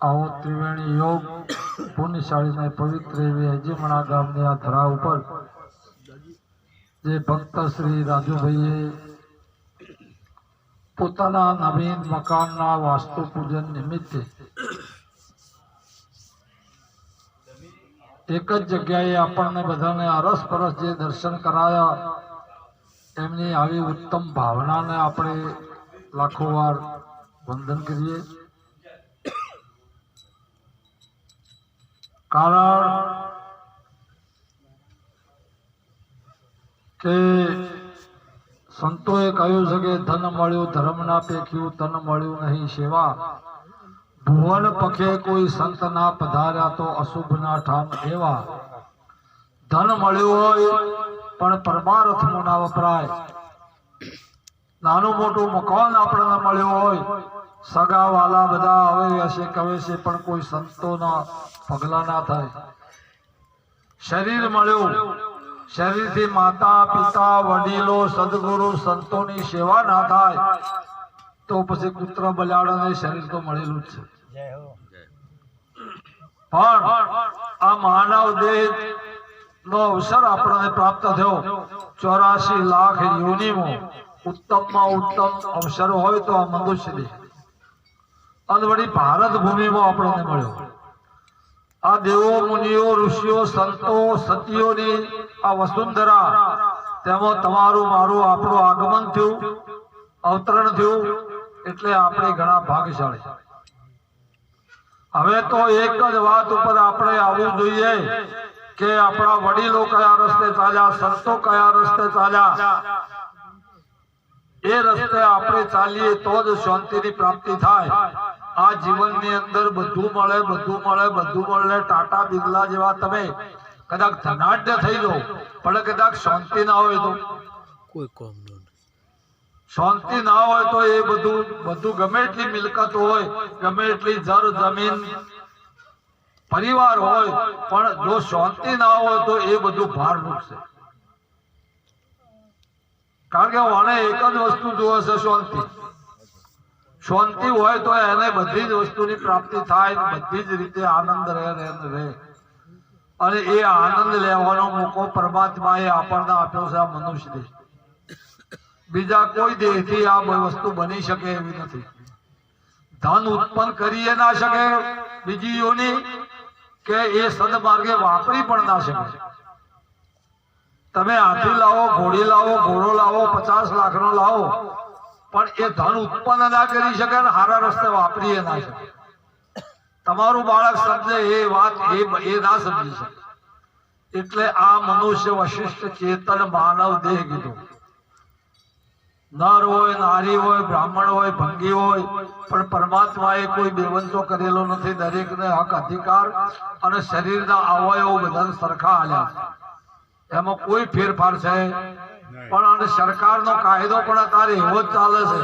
આવો ત્રિવેણી યોગ પુણ્યશાળી ને પવિત્ર એવી અજીમણા ગામની આ ધરા ઉપર જે ભક્ત શ્રી રાજુભાઈએ પોતાના નવીન મકાનના વાસ્તુ પૂજન નિમિત્તે એક જ જગ્યાએ આપણને બધાને અરસપરસ જે દર્શન કરાયા, એમની આવી ઉત્તમ ભાવનાને આપણે લાખો વાર વંદન કરીએ. કારણ કે સંતોએ કહ્યું છે કે ધન મળ્યું, ધર્મ ના પેખ્યું, તન મળ્યું નહીં સેવા. ભુવન પખે કોઈ સંત ના પધાર્યા તો અશુભ ના ઠામ એવા. ધન મળ્યું હોય પણ પરમાર્થમાં ના વપરાય. નાનું મોટું મકાન આપણને મળ્યું હોય સગા વાલા બધા હવે હશે કહે છે પણ કોઈ સંતોના પગલા ના થાય. શરીર મળ્યું. શરીરથી માતા પિતા વડીલો સદગુરુ સંતોની સેવા ના થાય તો પછી પુત્ર બલાડાને શરીર તો મળેલું જ છે. પણ આ માનવ દેહ નો અવસર આપણને પ્રાપ્ત થયો. ચોરાશી લાખ યુનિમો ઉત્તમમાં ઉત્તમ અવસર હોય તો આ મનુષ્ય દેહ. અને વળી ભારત ભૂમિમાં આપણને મળ્યો. આ દેવો, મુનિઓ, ઋષિઓ, સંતો, સતીઓની આ વસુંધરા, તેમાં તમારું મારું આપણું આગમન થયું, અવતરણ થયું, એટલે આપણે ઘણા ભાગશાળી હવે તો એક જ વાત ઉપર આપણે આવવું જોઈએ કે આપણા વડીલો કયા રસ્તે ચાલ્યા, સંતો કયા રસ્તે ચાલ્યા. એ રસ્તે આપણે ચાલીએ તો જ શાંતિની પ્રાપ્તિ થાય. આ જીવનની અંદર બધું મળે બધું મળે બધું મળે. ટાટા બિરલા જેવા તમે કદાચ ધનાઢ્ય થઈ જાઓ પણ કદાચ શાંતિ ના હોય તો. કોઈ કોમ શાંતિ ના હોય તો એ બધું બધું ગમે એટલી મિલકત હોય ગમે એટલી જર જમીન પરિવાર હોય પણ જો શાંતિ ના હોય તો એ બધું ભાર મૂકશે કારણ કે મને એક જ વસ્તુ જોવે છે શાંતિ. શાંતિ હોય તો એને બધી જ વસ્તુની પ્રાપ્તિ થાય બધી જ રીતે આનંદ રહે રહે. અને એ આનંદ લેવાનો મોકો પરમાત્માએ આપણને આપ્યો છે આ મનુષ્ય બીજા કોઈ દેહથી આ વસ્તુ બની શકે એવી નથી. ધન ઉત્પન્ન કરી ના શકે, બીજી કે એ સદમાર્ગે વાપરી પણ ના શકે. તમે હાથી લાવો, ઘોડી લાવો, ઘોડો લાવો, પચાસ લાખનો લાવો પણ એ ધન ઉત્પન્ન ના કરી શકે ને સારા રસ્તે વાપરીએ ના શકે. તમારું બાળક સમજે એ વાત એ એ ના સમજી શકે. એટલે આ મનુષ્ય વશિષ્ઠ ચેતન માનવ દેહ કીધું. નર હોય, નારી હોય, બ્રાહ્મણ હોય, ભંગી હોય, પણ પરમાત્માએ કોઈ બેવંતો કરેલો નથી, દરેકને હક અધિકાર અને શરીરના અવયવો બધા સરખા હાલ્યા એમાં કોઈ ફેરફાર છે? પણ અને સરકારનો કાયદો પણ અત્યારે એવો જ ચાલે છે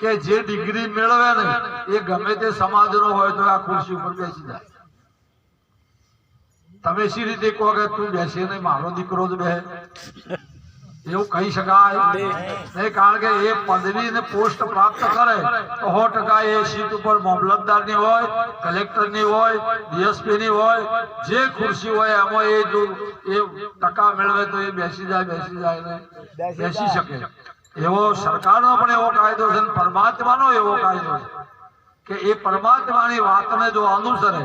કે જે ડિગ્રી મેળવે ને, એ ગમે તે સમાજનો હોય તો આ ખુરશી ઉપર બેસી જાય. તમે સી રીતે કહો કે તું બેસીને મારો દીકરો જ બે એવું કહી શકાય નહીં કારણ કે એ પદવી ને પોસ્ટ પ્રાપ્ત કરે તો સો ટકા એ સીટ ઉપર મામલતદારની હોય કલેક્ટરની હોય ડીએસપી ની હોય જે ખુરશી હોય એમાં એ જો એ ટકા મેળવે તો એ બેસી જાય બેસી જાય ને બેસી શકે. એવો સરકારનો પણ એવો કાયદો છે ને પરમાત્માનો એવો કાયદો છે. કે એ પરમાત્માની વાતને જો અનુસરે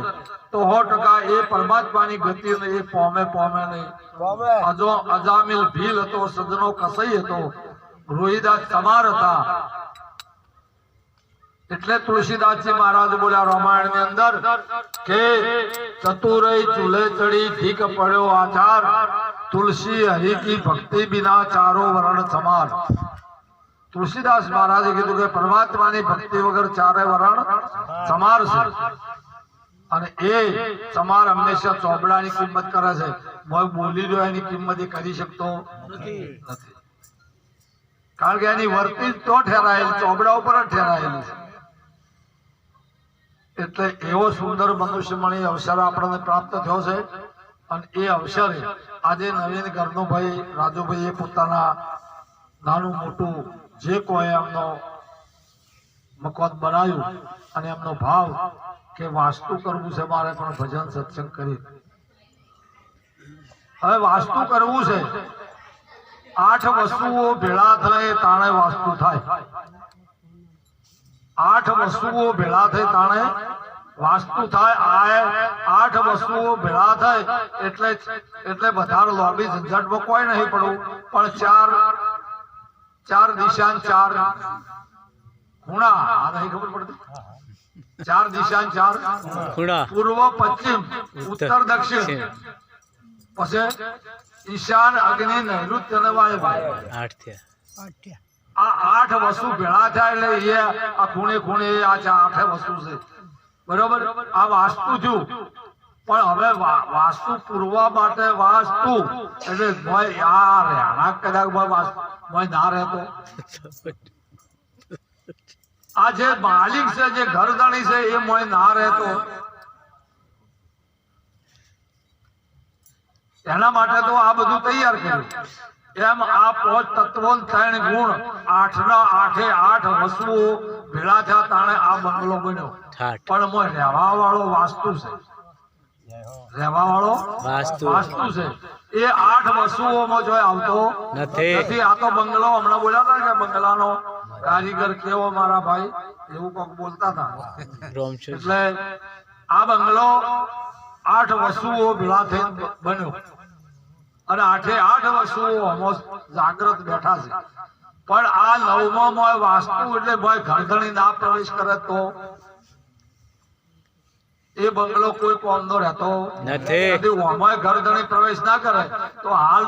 તો સો ટકા એ પરમાત્માની ગતિને એ પોમે પોમે નહીં. અજો અજામિલ ભીલ હતો સજનો કસઈ હતો રોહિદાસ ચમાર હતા. એટલે તુલસીદાસજી મહારાજ બોલ્યા રામાયણની અંદર કે ચતુરય ચૂલે ચડી ધીક પડ્યો આચાર તુલસી હરિ કી ભક્તિ બિના ચારો વરણ સમાર. તુલસીદાસ મહારાજે કીધું કે પરમાત્માની ભક્તિ વગર ચારે વરણ સમાર છે. અને એ સમાર હંમેશા ચોપડાની કિંમત કરે છે. મોય બોલી રહ્યો એની કિંમત એ કરી શકતો નથી. કારણ કે એની વર્તી તો ઠેરાયેલ, ચોપડા ઉપર જ ઠેરાયેલું છે. એટલે એવો સુંદર મનુષ્ય મળી અવસર આપણને પ્રાપ્ત થયો છે. અને એ અવસરે આજે નવીન ઘરનો ભાઈ રાજુભાઈએ પોતાના નાનું મોટું જે કોઈ એમનો મકવાદ બનાવ્યું અને એમનો ભાવ કે વાસ્તુ કરવું છે, મારે પણ ભજન સત્સંગ કરી. હવે વાસ્તુ કરવું છે. આઠ વસ્તુઓ ભેળા થાય તાણે વાસ્તુ થાય. આઠ વસ્તુઓ ભેળા થઈ તાણે વાસ્તુ થાય. આ આઠ વસ્તુઓ ભેળા થાય એટલે એટલે બધા લોબી ઝંઝટમાં કોઈ નહીં પડવું. પણ ચાર ચાર દિશા ચાર ખૂણા. આ નહીં ખબર પડતી? ચાર દિશા ચાર ખૂણા. પૂર્વ પશ્ચિમ ઉત્તર દક્ષિણ. પછી ઈશાન અગ્નિ નૈઋત્ય અને વાયવ્ય આઠ થયા. આ આઠ વસ્તુ ભેળા થાય એટલે એ આ ખૂણે ખૂણે આ ચાર આઠે વસ્તુ છે. બરોબર? આ વાસ્તુ થયું. પણ હવે વાસ્તુ પૂરવા માટે વાસ્તુ. એટલે મોય યાર આના કદાચ મોય ના રહેતો. આ જે માલિક છે જે ઘરધણી છે એ મોય ના રહેતો. એના માટે તો આ બધું તૈયાર કર્યું. એમ આ પાંચ તત્વો ત્રણ ગુણ આઠ ના આઠે આઠ વસ્તુઓ ભેળા થયા તાણે આ બંગલો બન્યો. પણ મોય રહેવા વાળો વાસ્તુ છે. રહેવા વાળો વાસ્તુ. છે. એ આઠ વસ્તુઓમાં જો આવતો નથી. નથી આ તો બંગલો હમણાં બોલ્યા હતા કે બંગલાનો કારીગર કેવો મારા ભાઈ? એવું કોક બોલતા હતા. એટલે આ બંગલો આઠ વસ્તુઓ ભેળા થઈને બન્યો. અને આઠે આઠ વસ્તુઓ અમો જાગ્રત બેઠા છે. પણ આ નવમો વાસ્તુ એટલે ભાઈ ઘરધણી ના પ્રવેશ કરે તો એ બંગલો કોઈ કોમનો રહેતો નથી. ઘર ઘણી પ્રવેશ ના કરે તો હાલ